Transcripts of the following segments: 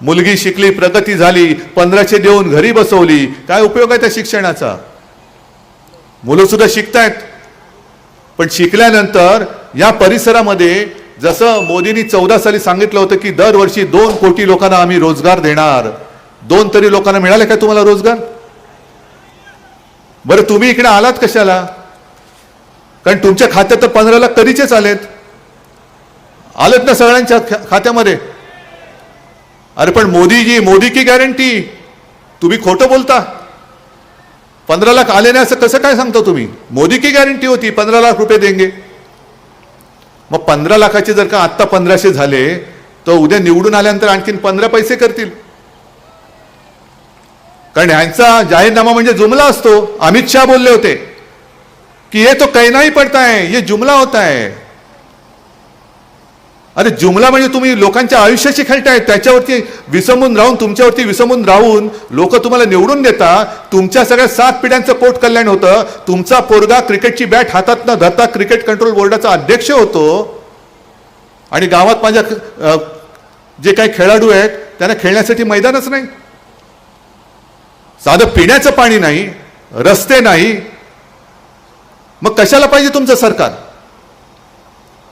मुलगी शिकली प्रगती झाली पंधराशे देऊन घरी बसवली. काय उपयोग आहे त्या शिक्षणाचा? मुलं सुद्धा शिकतायत. पण शिकल्यानंतर या परिसरामध्ये जसं मोदींनी चौदा साली सांगितलं होतं की दरवर्षी दोन कोटी लोकांना आम्ही रोजगार देणार. दोन तरी लोकांना मिळाले का तुम्हाला रोजगार? बरं तुम्ही इकडे आलात कशाला? कारण तुमच्या खात्यात तर पंधरा लाख कधीचेच आलेत. आलेत ना सगळ्यांच्या खा- खात्यामध्ये. अरे पण मोदीजी मोदी की गॅरंटी तुम्ही खोटं बोलता. पंधरा लाख आले नाही असं कसं काय सांगता तुम्ही? मोदी की गॅरंटी होती पंधरा लाख रुपये देंगे. मग पंधरा लाखाचे जर का आत्ता पंधराशे झाले तर उद्या निवडून आल्यानंतर आणखीन पंधरा पैसे करतील. कारण यांचा जाहीरनामा म्हणजे जुमला असतो. अमित शहा बोलले होते कि ये तो कहना ही पडता है ये जुमला होता है अरे जुमला म्हणजे तुम्ही लोकांच्या आयुष्याशी खेळताय त्याच्यावरती विसंबून राहून तुमच्यावरती विसंबून राहून लोक तुम्हाला निवडून देता. तुमच्या सगळ्या सात पिढ्यांचं पोट कल्याण होतं. तुमचा पोरगा क्रिकेटची बॅट हातात न धरता क्रिकेट कंट्रोल बोर्डाचा अध्यक्ष होतो. आणि गावात माझ्या जे काही खेळाडू आहेत त्यांना खेळण्यासाठी मैदानच नाही. साधं पिण्याचं पाणी नाही रस्ते नाही. मग कशाला पाहिजे तुमचं सरकार?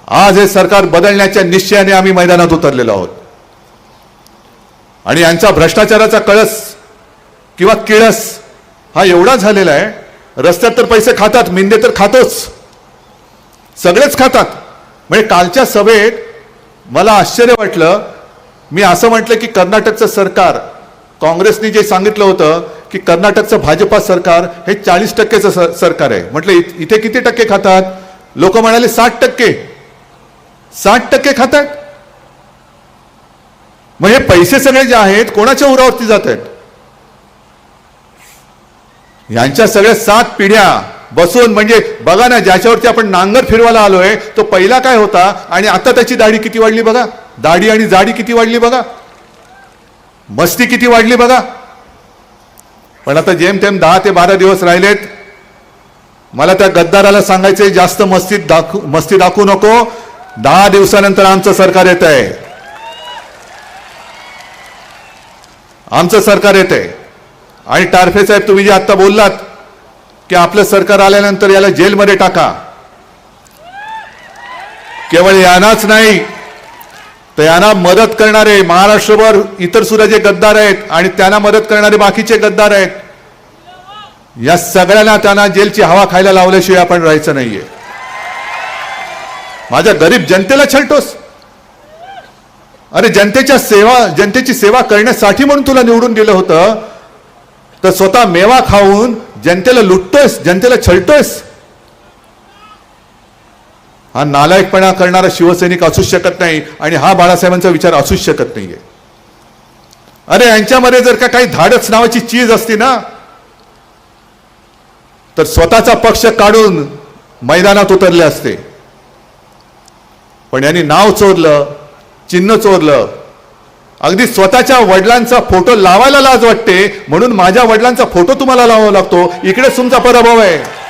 आज हे सरकार बदलण्याच्या निश्चयाने आम्ही मैदानात उतरलेलो आहोत. आणि यांचा भ्रष्टाचाराचा कळस किंवा किळस हा एवढा झालेला आहे रस्त्यात तर पैसे खातात मिंदे तर खातोच. सगळेच खातात. म्हणजे कालच्या सभेत मला आश्चर्य वाटलं. मी असं म्हटलं की कर्नाटकचं सरकार काँग्रेसने जे सांगितलं होतं की कर्नाटकचं भाजपा सरकार हे चाळीस टक्केचं सरकार आहे. म्हटलं इथे किती टक्के खातात? लोक म्हणाले साठ टक्के. साठ टक्के खातात. मग हे पैसे सगळे जे आहेत कोणाच्या उरावरती जात आहेत यांच्या सगळ्या सात पिढ्या बसून म्हणजे बघा ना ज्याच्यावरती आपण नांगर फिरवायला आलोय तो पहिला काय होता? आणि आता त्याची दाढी किती वाढली बघा? दाढी आणि जाडी किती वाढली बघा? मस्ती किती वाढली बघा? पण आता जेमतेम दहा ते बारा दिवस राहिलेत मला त्या गद्दाराला सांगायचंय जास्त मस्तीत दाखवू मस्ती दाखवू नको. दहा दिवसानंतर आमचं सरकार येत आहे. आमचं सरकार येत आहे. आणि टारफे साहेब तुम्ही जे आता बोललात की आपलं सरकार आल्यानंतर याला जेलमध्ये टाका. केवळ यांनाच नाही तर यांना मदत करणारे महाराष्ट्रभर इतर सुद्धा जे गद्दार आहेत आणि त्यांना मदत करणारे बाकीचे गद्दार आहेत. या सगळ्यांना त्यांना जेलची हवा खायला लावल्याशिवाय आपण राहायचं नाहीये. माझ्या गरीब जनतेला छलटोस. अरे जनतेच्या सेवा जनतेची सेवा करण्यासाठी म्हणून तुला निवडून दिलं होतं. तर स्वतः मेवा खाऊन जनतेला लुटतोयस जनतेला छळतोयस हा नालायकपणा करणारा शिवसैनिक असूच शकत नाही आणि हा बाळासाहेबांचा विचार असूच शकत नाहीये. अरे यांच्यामध्ये जर का काही धाडस नावाची चीज असती ना तर स्वतःचा पक्ष काढून मैदानात उतरले असते. पण यांनी नाव चोरलं चिन्ह चोरलं. अगदी स्वतःच्या वडिलांचा फोटो लावायला लाज वाटते म्हणून माझ्या वडिलांचा फोटो तुम्हाला लावावा लागतो. इकडेच तुमचा पराभव आहे.